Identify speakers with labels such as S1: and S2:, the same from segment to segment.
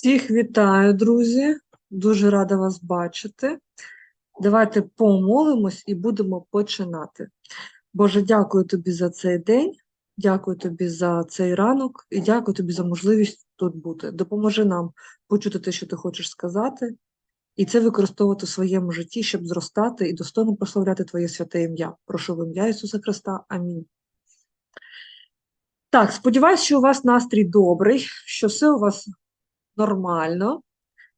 S1: Всіх вітаю, друзі. Дуже рада вас бачити. Давайте помолимось і будемо починати. Боже, дякую тобі за цей день, дякую тобі за цей ранок і дякую тобі за можливість тут бути. Допоможи нам почути те, що ти хочеш сказати, і це використовувати в своєму житті, щоб зростати і достойно прославляти Твоє святе ім'я. Прошу в ім'я Ісуса Христа. Амінь. Так, сподіваюся, що у вас настрій добрий, що все у вас нормально.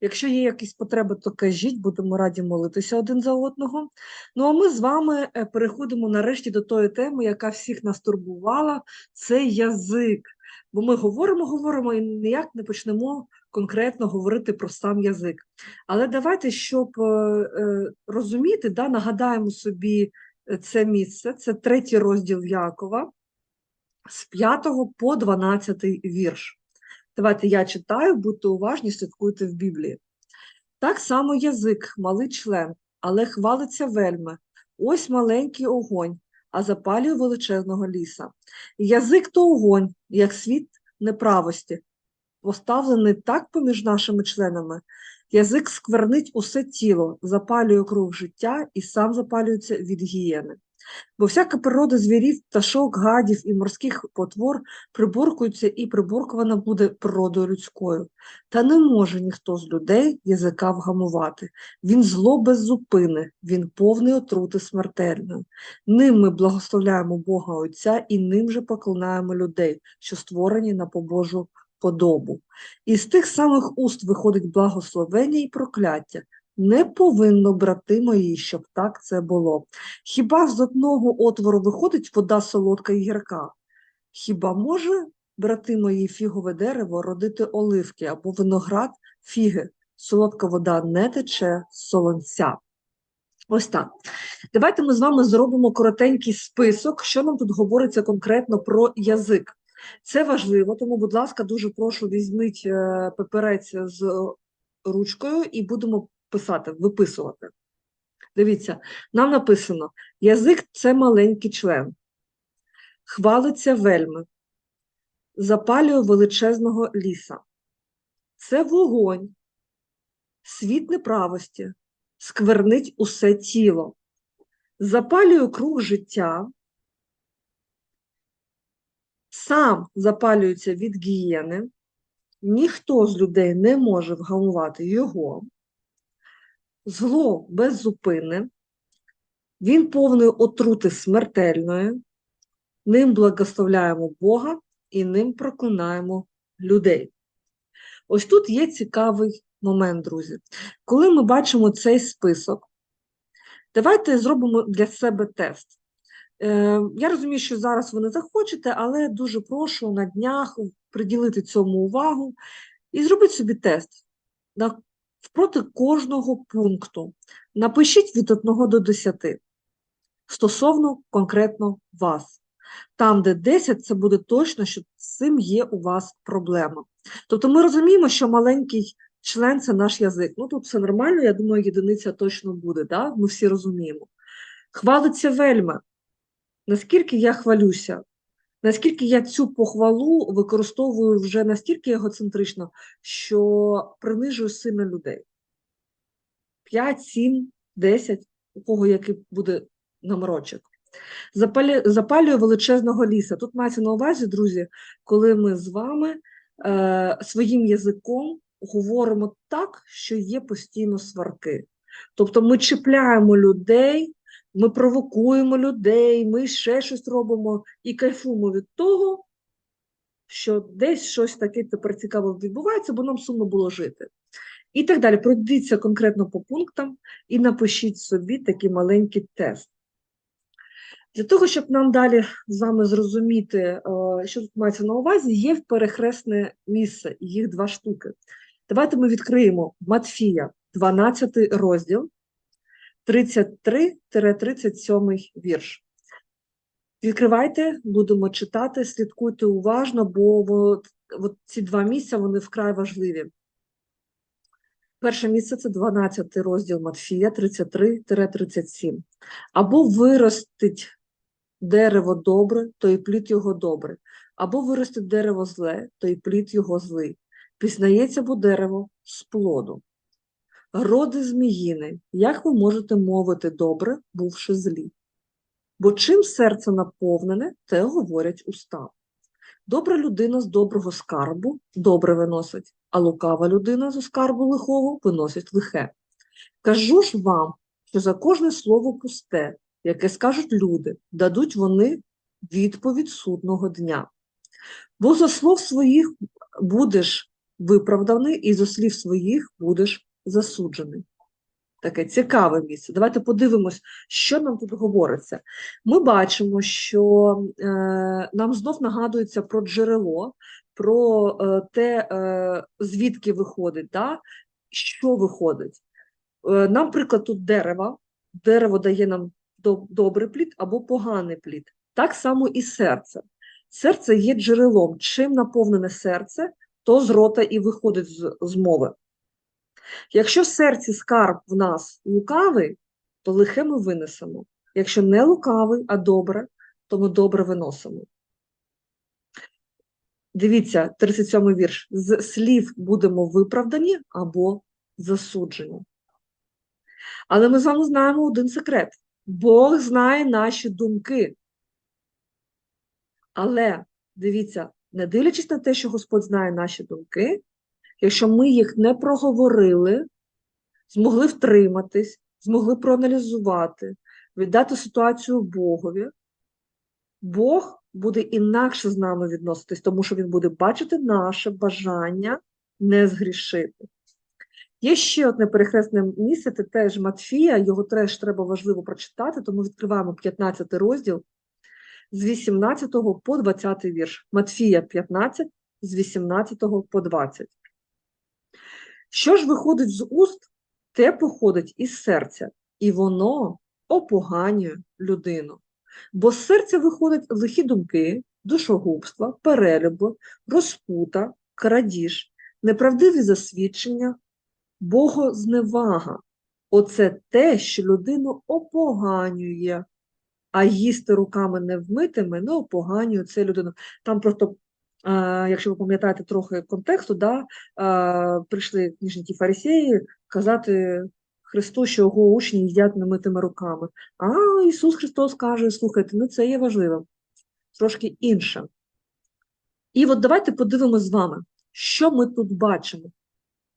S1: Якщо є якісь потреби, то кажіть, будемо раді молитися один за одного. Ну а ми з вами е, переходимо нарешті до тої теми, яка всіх нас турбувала, це язик. Бо ми говоримо, говоримо і ніяк не почнемо конкретно говорити про сам язик. Але давайте, щоб е, е, розуміти, да, нагадаємо собі це місце, це третій розділ Якова з 5 по 12 вірш. Давайте я читаю, будьте уважні, слідкуйте в Біблії. Так само язик, малий член, але хвалиться вельми. Ось маленький огонь, а запалює величезного ліса. Язик то огонь, як світ неправості, поставлений так поміж нашими членами. Язик сквернить усе тіло, запалює круг життя і сам запалюється від гієни. Бо всяка природа звірів, пташок, гадів і морських потвор приборкується і приборкувана буде природою людською. Та не може ніхто з людей язика вгамувати. Він зло без зупини, він повний отрути смертельної. Ним ми благословляємо Бога Отця і ним же поклинаємо людей, що створені на побожу подобу. І з тих самих уст виходить благословення і прокляття. Не повинно, брати мої, щоб так це було. Хіба з одного отвору виходить вода солодка і гірка? Хіба може, брати мої, фігове дерево родити оливки або виноград фіги? Солодка вода не тече з солонця. Ось так. Давайте ми з вами зробимо коротенький список, що нам тут говориться конкретно про язик. Це важливо, тому, будь ласка, дуже прошу візьміть е, паперець з ручкою і будемо писати, виписувати. Дивіться, нам написано: язик це маленький член, хвалиться вельми, запалює величезного ліса. Це вогонь, світ неправості, сквернить усе тіло, запалює круг життя, сам запалюється від гієни, ніхто з людей не може вгамувати його зло беззупинне, він повний отрути смертельної, ним благословляємо Бога і ним проклинаємо людей. Ось тут є цікавий момент, друзі. Коли ми бачимо цей список, давайте зробимо для себе тест. Е, Я розумію, що зараз ви не захочете, але дуже прошу на днях приділити цьому увагу і зробити собі тест. На Впроти кожного пункту напишіть від 1 до 10 стосовно конкретно вас. Там, де 10, це буде точно, що з цим є у вас проблема. Тобто ми розуміємо, що маленький член це наш язик. Ну тут все нормально, я думаю, єдиниця точно буде, да? ми всі розуміємо. Хвалиться вельми. Наскільки я хвалюся, наскільки я цю похвалу використовую вже настільки егоцентрично, що принижую сильно людей. 5, 7, 10, у кого який буде номерочок. Запалює, запалює величезного ліса. Тут мається на увазі, друзі, коли ми з вами е, своїм язиком говоримо так, що є постійно сварки. Тобто ми чіпляємо людей, ми провокуємо людей, ми ще щось робимо і кайфуємо від того, що десь щось таке тепер цікаво відбувається, бо нам сумно було жити. І так далі. Пройдіться конкретно по пунктам і напишіть собі такий маленький тест. Для того, щоб нам далі з вами зрозуміти, е, що тут мається на увазі, є перехресне місце, їх два штуки. Давайте ми відкриємо Матфія, 12 розділ, 33-37 вірш. Відкривайте, будемо читати, слідкуйте уважно, бо от, от ці два місця вони вкрай важливі. Перше місце це 12 розділ Матфія, 33-37. Або виростить дерево добре, то і плід його добре, або виростить дерево зле, то і плід його злий. Пізнається бо дерево з плоду. Роди зміїни, як ви можете мовити добре, бувши злі? Бо чим серце наповнене, те говорять уста. Добра людина з доброго скарбу добре виносить, а лукава людина з скарбу лихого виносить лихе. Кажу ж вам, що за кожне слово пусте, яке скажуть люди, дадуть вони відповідь судного дня. Бо за слов своїх будеш виправданий, і за слів своїх будеш засуджений. Таке цікаве місце. Давайте подивимось, що нам тут говориться. Ми бачимо, що е, нам знов нагадується про джерело, про е, те, е, звідки виходить, да? що виходить. Е, нам приклад тут дерева. Дерево дає нам до- добрий плід або поганий плід. Так само і серце. Серце є джерелом. Чим наповнене серце, то з рота і виходить з, з мови. Якщо в серці скарб в нас лукавий, то лихе ми винесемо. Якщо не лукавий, а добре, то ми добре виносимо. Дивіться, 37 вірш. З слів будемо виправдані або засуджені. Але ми з вами знаємо один секрет. Бог знає наші думки. Але дивіться, не дивлячись на те, що Господь знає наші думки, якщо ми їх не проговорили, змогли втриматись, змогли проаналізувати, віддати ситуацію Богові, Бог буде інакше з нами відноситись, тому що Він буде бачити наше бажання не згрішити. Є ще одне перехресне місце, це теж Матфія, його теж треба важливо прочитати, тому відкриваємо 15 розділ з 18 по 20 вірш. Матфія 15 з 18 по 20. Що ж виходить з уст, те походить із серця, і воно опоганює людину. Бо з серця виходять лихі думки, душогубства, перелюби, розпута, крадіж, неправдиві засвідчення, богозневага. Оце те, що людину опоганює, а їсти руками невмитими не опоганює це людину. Там просто, якщо ви пам'ятаєте трохи контексту, да, прийшли книжні ті фарисеї казати Христу, що його учні їдять немитими руками. А Ісус Христос каже: слухайте, ну це є важливо, трошки інше. І от давайте подивимося з вами, що ми тут бачимо.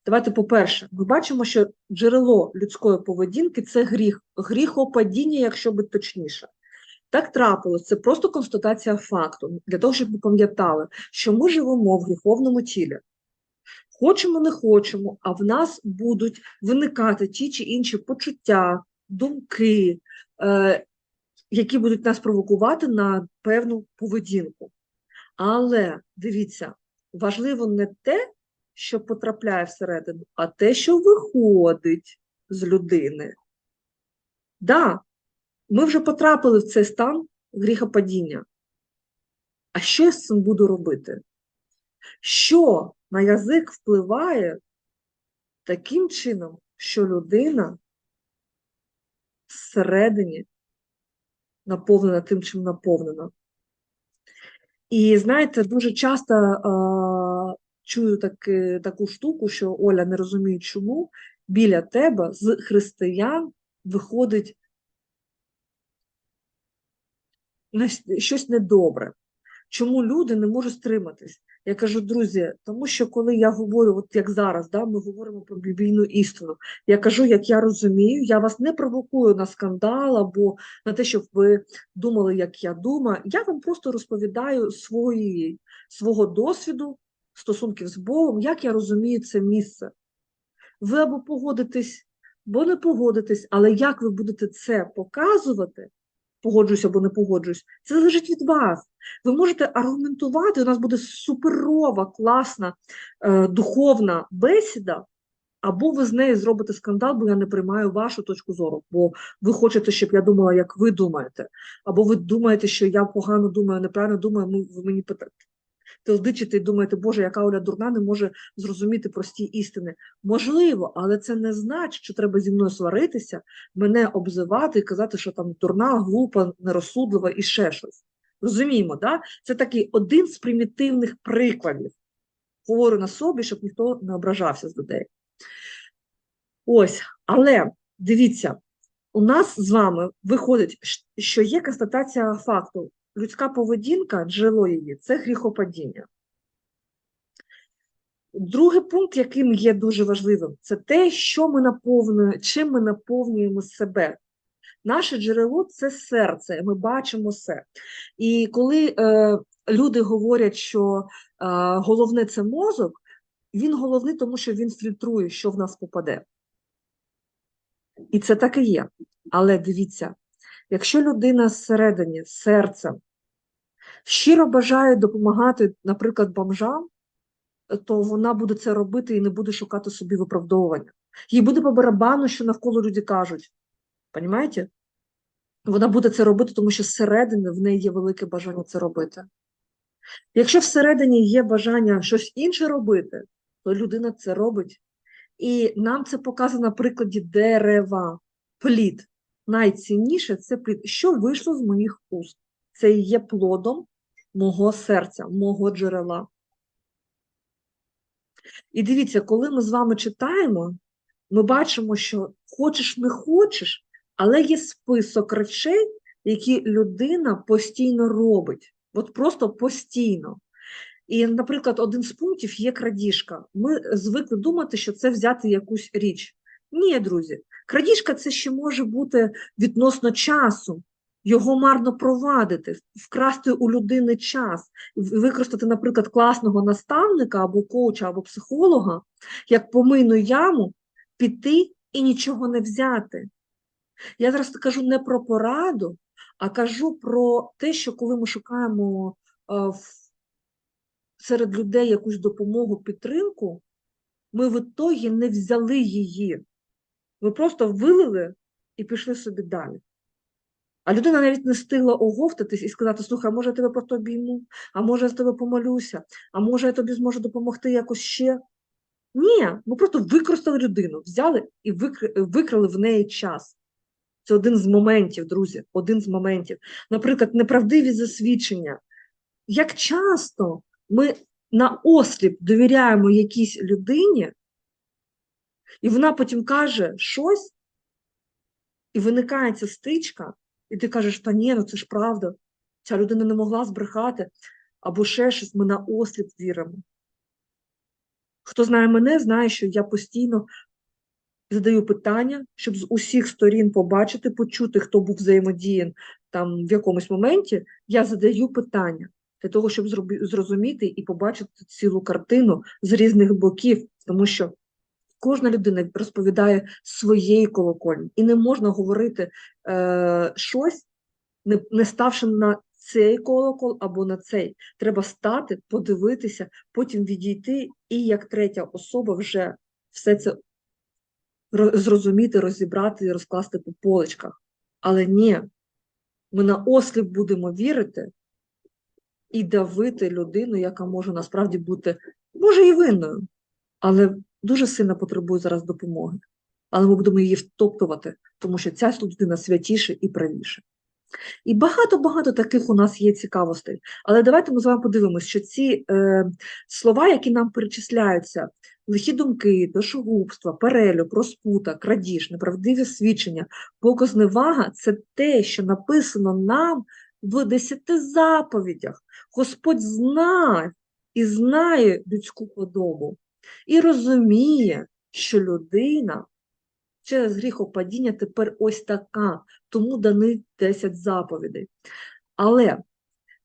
S1: Давайте, по-перше, ми бачимо, що джерело людської поведінки це гріх, гріхопадіння, якщо бути точніше. Так трапилось, це просто констатація факту, для того, щоб ви пам'ятали, що ми живемо в гріховному тілі. Хочемо, не хочемо, а в нас будуть виникати ті чи інші почуття, думки, е, які будуть нас провокувати на певну поведінку. Але дивіться, важливо не те, що потрапляє всередину, а те, що виходить з людини. Да, ми вже потрапили в цей стан гріхопадіння. А що я з цим буду робити? Що на язик впливає таким чином, що людина всередині наповнена тим, чим наповнена? І знаєте, дуже часто а, чую таки, таку штуку, що Оля не розуміє, чому біля тебе з християн виходить на- щось недобре. Чому люди не можуть стриматись? Я кажу, друзі, тому що коли я говорю, от як зараз, да, ми говоримо про біблійну істину. Я кажу, як я розумію, я вас не провокую на скандал або на те, щоб ви думали, як я думаю. Я вам просто розповідаю свої, свого досвіду, стосунків з Богом, як я розумію це місце. Ви або погодитесь, або не погодитесь, але як ви будете це показувати, погоджуюсь або не погоджуюсь, це залежить від вас. Ви можете аргументувати, у нас буде суперова, класна, е, духовна бесіда, або ви з нею зробите скандал, бо я не приймаю вашу точку зору, бо ви хочете, щоб я думала, як ви думаєте, або ви думаєте, що я погано думаю, неправильно думаю, ви мені питаєте. Телдичите і думаєте, Боже, яка Оля дурна не може зрозуміти прості істини. Можливо, але це не значить, що треба зі мною сваритися, мене обзивати і казати, що там дурна, глупа, нерозсудлива і ще щось. Розуміємо, да? Це такий один з примітивних прикладів. говорю на собі, щоб ніхто не ображався з людей. Ось, але дивіться, у нас з вами виходить, що є констатація факту. Людська поведінка, джерело її це гріхопадіння. Другий пункт, яким є дуже важливим, це те, що ми наповнюємо, чим ми наповнюємо себе. Наше джерело це серце, ми бачимо все. І коли е, люди говорять, що е, головне це мозок, він головний, тому що він фільтрує, що в нас попаде. І це так і є. Але дивіться, якщо людина зсередині, серцем, щиро бажає допомагати, наприклад, бомжам, то вона буде це робити і не буде шукати собі виправдовування. Їй буде по барабану, що навколо люди кажуть. Понімаєте? Вона буде це робити, тому що зсередини в неї є велике бажання це робити. Якщо всередині є бажання щось інше робити, то людина це робить. І нам це показано на прикладі дерева, плід. Найцінніше це плід. Що вийшло з моїх уст? Це є плодом мого серця, мого джерела. І дивіться, коли ми з вами читаємо, ми бачимо, що хочеш не хочеш, але є список речей, які людина постійно робить. От просто постійно. І, наприклад, один з пунктів є крадіжка. Ми звикли думати, що це взяти якусь річ. Ні, друзі, крадіжка це ще може бути відносно часу, його марно провадити, вкрасти у людини час, використати, наприклад, класного наставника або коуча, або психолога, як помийну яму, піти і нічого не взяти. Я зараз кажу не про пораду, а кажу про те, що коли ми шукаємо е, серед людей якусь допомогу, підтримку, ми в ітогі не взяли її. Ми просто вилили і пішли собі далі. А людина навіть не встигла оговтатись і сказати: слухай, а може я тебе просто обійму, а може я з тебе помолюся, а може я тобі зможу допомогти якось ще. Ні, ми просто використали людину, взяли і викр- викрали в неї час. Це один з моментів, друзі, один з моментів. Наприклад, неправдиві засвідчення. Як часто ми на осліп довіряємо якійсь людині, і вона потім каже щось, і виникає ця стичка, і ти кажеш, та ні, ну це ж правда, ця людина не могла збрехати, або ще щось, ми на осліп віримо. Хто знає мене, знає, що я постійно задаю питання, щоб з усіх сторін побачити, почути, хто був взаємодіян там в якомусь моменті, я задаю питання для того, щоб зрозуміти і побачити цілу картину з різних боків, тому що кожна людина розповідає своєї колокольні, і не можна говорити е, щось, не, не ставши на цей колокол або на цей. Треба стати, подивитися, потім відійти, і як третя особа вже все це зрозуміти, розібрати і розкласти по поличках. Але ні, ми на осліп будемо вірити і давити людину, яка може насправді бути, може, і винною, але дуже сильно потребує зараз допомоги. Але ми будемо її втоптувати, тому що ця людина святіше і правіше. І багато-багато таких у нас є цікавостей. Але давайте ми з вами подивимося, що ці е, слова, які нам перечисляються, лихі думки, дошогубства, перелюб, розпута, крадіж, неправдиві свідчення, показневага – це те, що написано нам в десяти заповідях. Господь знає і знає людську подобу, і розуміє, що людина через гріхопадіння тепер ось така, тому дані 10 заповідей. Але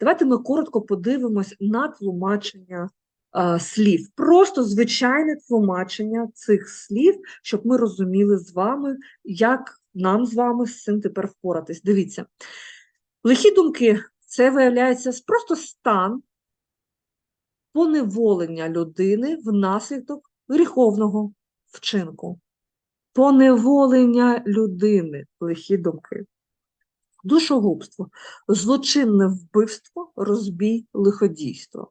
S1: давайте ми коротко подивимось на тлумачення а, слів. Просто звичайне тлумачення цих слів, щоб ми розуміли з вами, як нам з вами з цим тепер впоратись. Дивіться, лихі думки це виявляється просто стан поневолення людини внаслідок гріховного вчинку. Поневолення людини, лихі думки. Душогубство, злочинне вбивство, розбій, лиходійство.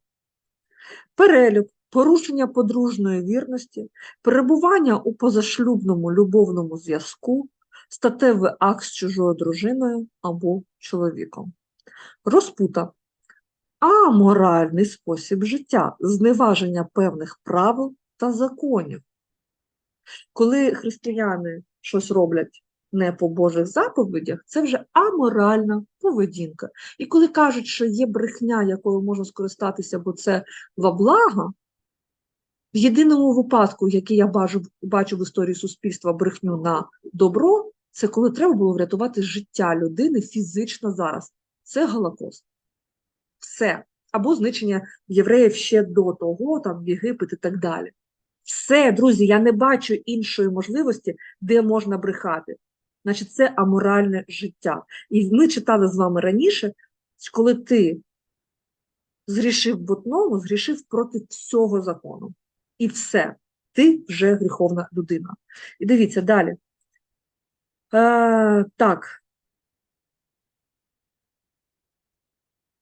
S1: Перелюб, порушення подружньої вірності, перебування у позашлюбному любовному зв'язку, статевий акт з чужою дружиною або чоловіком. Розпута аморальний спосіб життя, зневаження певних правил та законів. Коли християни щось роблять не по Божих заповідях, це вже аморальна поведінка. І коли кажуть, що є брехня, якою можна скористатися, бо це во благо, в єдиному випадку, який я бачу, бачу в історії суспільства брехню на добро, це коли треба було врятувати життя людини фізично зараз. Це Голокост. Все. Або знищення євреїв ще до того, там Єгипет і так далі. Все, друзі, я не бачу іншої можливості, де можна брехати. Значить, це аморальне життя. І ми читали з вами раніше, коли ти згрішив в одному, згрішив проти всього закону. І все, ти вже гріховна людина. І дивіться далі. Е, так.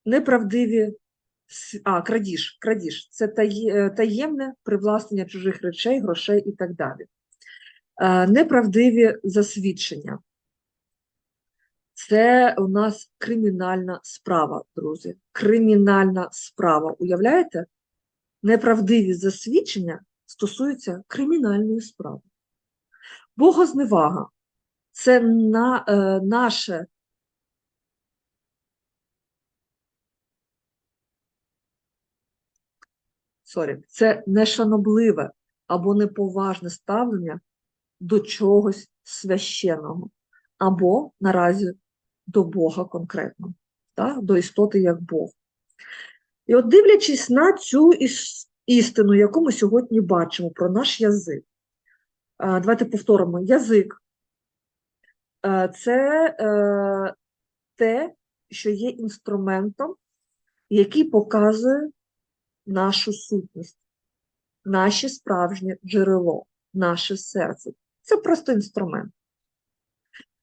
S1: Неправдиві, а, крадіж, крадіж. Це е, таємне привласнення чужих речей, грошей і так далі. Е, Неправдиві засвідчення. Це у нас кримінальна справа, друзі. Кримінальна справа. Уявляєте? Неправдиві засвідчення стосуються кримінальної справи. Богозневага це на, е, наше sorry, це нешанобливе або неповажне ставлення до чогось священного, або наразі до Бога конкретно, так? до істоти як Бог. І от дивлячись на цю істину, яку ми сьогодні бачимо про наш язик, давайте повторимо: язик е, це е, те, що є інструментом, який показує нашу сутність, наше справжнє джерело, наше серце. Це просто інструмент.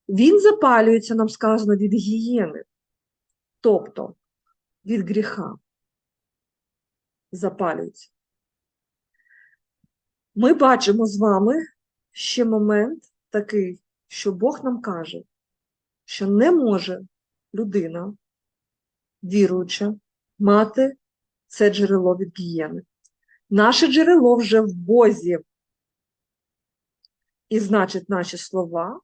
S1: Він запалюється, нам сказано, від гієни, тобто від гріха. Запалюється. Ми бачимо з вами ще момент такий, що Бог нам каже, що не може людина, віруюча, мати це джерело від гієни. Наше джерело вже в Бозі. І значить, наші слова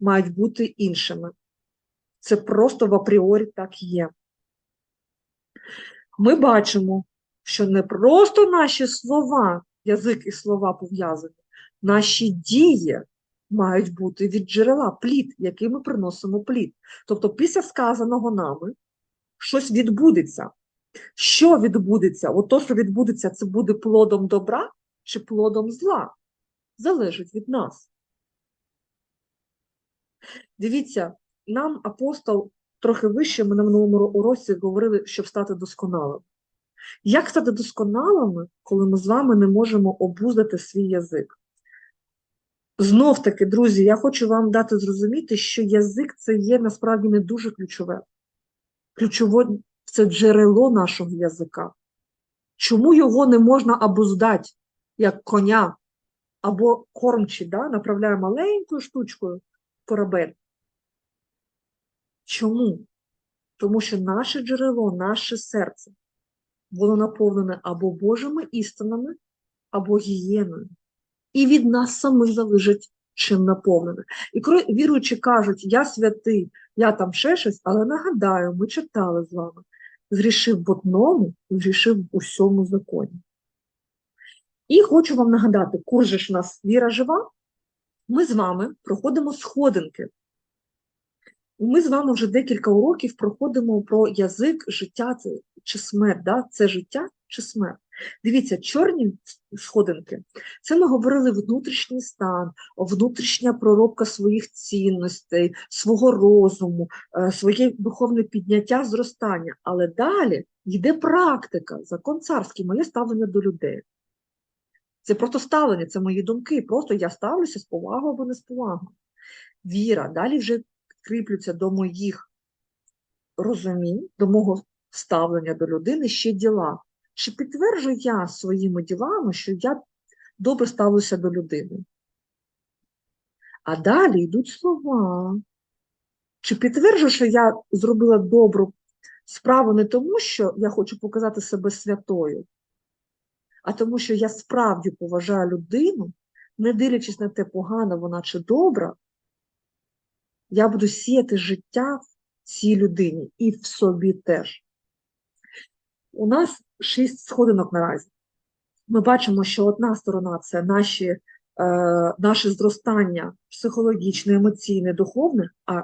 S1: мають бути іншими. Це просто в апріорі так є. Ми бачимо, що не просто наші слова, язик і слова пов'язані, наші дії мають бути від джерела, плід, який ми приносимо плід. Тобто, після сказаного нами щось відбудеться. Що відбудеться? От то, що відбудеться, це буде плодом добра чи плодом зла? Залежить від нас. Дивіться, нам апостол трохи вище, ми на минулому уроці говорили, щоб стати досконалим. Як стати досконалими, коли ми з вами не можемо обуздати свій язик? Знов таки, друзі, я хочу вам дати зрозуміти, що язик це є насправді не дуже ключове. Ключове це джерело нашого язика. Чому його не можна обуздати, як коня, або кормчі, да? направляє маленькою штучкою корабель? Чому? Тому що наше джерело, наше серце, воно наповнене або Божими істинами, або гієною. І від нас самих залежить чим наповнене. І коли віруючі кажуть, я святий, я там ще щось, але нагадаю, ми читали з вами, зрішив в одному, зрішив в усьому законі. І хочу вам нагадати, курс же ж у нас віра жива, ми з вами проходимо сходинки. Ми з вами вже декілька уроків проходимо про язик, життя чи смерть. Да? Це життя чи смерть. Дивіться, чорні сходинки. Це ми говорили внутрішній стан, внутрішня проробка своїх цінностей, свого розуму, е, своє духовне підняття, зростання. Але далі йде практика, закон царський, моє ставлення до людей. Це просто ставлення, це мої думки. Просто я ставлюся з повагою або не з повагою. Віра, далі вже кріплються до моїх розумінь, до мого ставлення до людини ще діла. Чи підтверджую я своїми ділами, що я добре ставлюся до людини? А далі йдуть слова. Чи підтверджую, що я зробила добру Справа не тому, що я хочу показати себе святою, а тому, що я справді поважаю людину, не дивлячись на те, погана вона чи добра, я буду сіяти життя в цій людині і в собі теж. У нас шість сходинок наразі. Ми бачимо, що одна сторона це наші, е, наше зростання психологічне, емоційне, духовне, а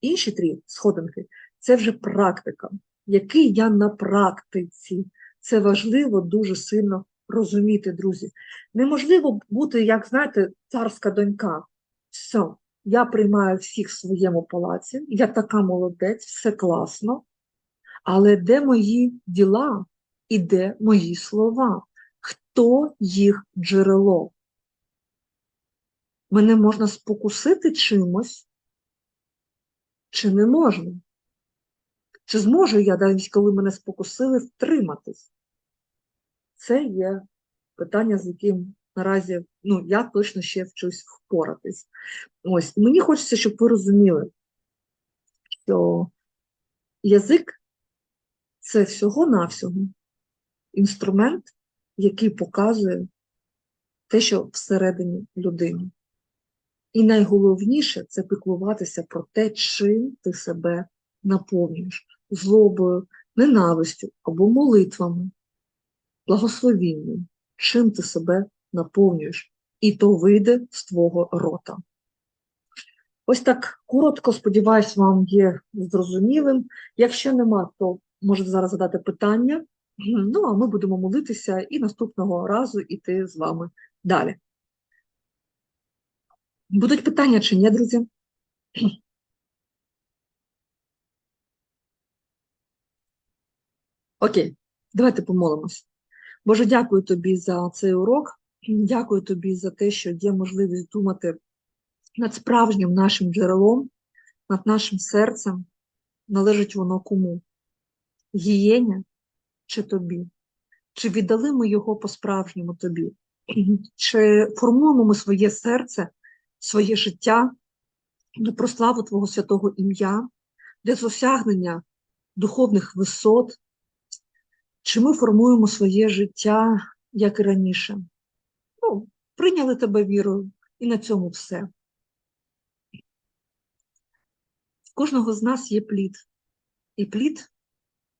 S1: інші три сходинки це вже практика. Який я на практиці. Це важливо дуже сильно розуміти, друзі. Неможливо бути, як знаєте, царська донька. Все, я приймаю всіх в своєму палаці, я така молодець, все класно. Але де мої діла і де мої слова? Хто їх джерело? Мене можна спокусити чимось, чи не можна? Чи зможу я, навіть коли мене спокусили, втриматись? Це є питання, з яким наразі ну, я точно ще вчусь впоратись. Ось, мені хочеться, щоб ви розуміли, що язик це всього-навсього інструмент, який показує те, що всередині людини. І найголовніше це піклуватися про те, чим ти себе наповнюєш злобою, ненавистю або молитвами, благословінням, чим ти себе наповнюєш, і то вийде з твого рота. Ось так коротко, сподіваюсь, вам є зрозумілим. Якщо нема, то можете зараз задати питання. Ну, а ми будемо молитися і наступного разу йти з вами далі. Будуть питання чи ні, друзі? Окей, давайте помолимось. Боже, дякую тобі за цей урок. Дякую тобі за те, що є можливість думати над справжнім нашим джерелом, над нашим серцем. Належить воно кому? Гієня чи тобі? Чи віддали ми його по-справжньому тобі? Чи формуємо ми своє серце, своє життя для прославу Твого святого ім'я, для досягнення духовних висот? Чи ми формуємо своє життя, як і раніше? Прийняли тебе вірою, і на цьому все. В кожного з нас є плід. І плід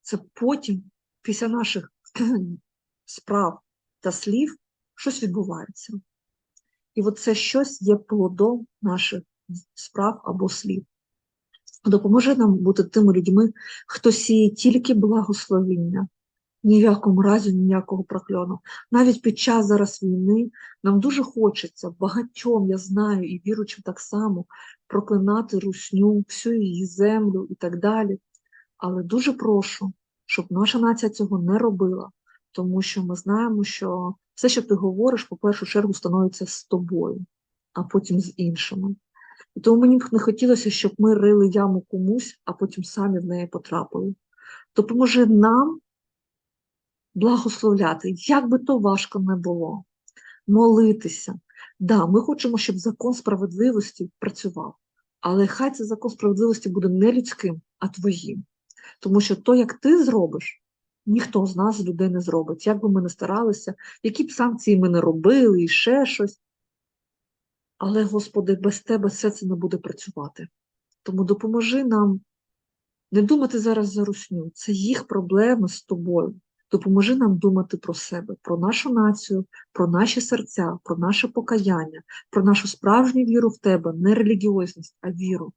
S1: це потім, після наших справ та слів, щось відбувається. І от це щось є плодом наших справ або слів. Допоможе нам бути тими людьми, хто сіє тільки благословіння, ні в якому разі ніякого прокльону. Навіть під час зараз війни нам дуже хочеться багатьом, я знаю, і віручим так само, проклинати русню, всю її землю і так далі. Але дуже прошу, щоб наша нація цього не робила, тому що ми знаємо, що все, що ти говориш, по першу чергу становиться з тобою, а потім з іншими. І тому мені б не хотілося, щоб ми рили яму комусь, а потім самі в неї потрапили. Допоможи нам благословляти, як би то важко не було, молитися. Да, ми хочемо, щоб закон справедливості працював, але хай цей закон справедливості буде не людським, а твоїм. Тому що то, як ти зробиш, ніхто з нас, людей, не зробить. Як би ми не старалися, які б санкції ми не робили і ще щось. Але, Господи, без Тебе все це не буде працювати. Тому допоможи нам не думати зараз за русню. Це їх проблеми з тобою. Допоможи нам думати про себе, про нашу націю, про наші серця, про наше покаяння, про нашу справжню віру в тебе, не релігіозність, а віру.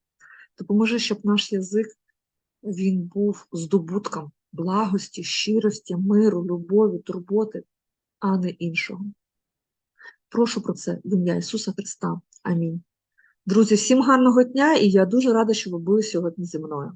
S1: Допоможи, щоб наш язик він був здобутком благості, щирості, миру, любові, турботи, а не іншого. Прошу про це в ім'я Ісуса Христа. Амінь. Друзі, всім гарного дня, і я дуже рада, що ви були сьогодні зі мною.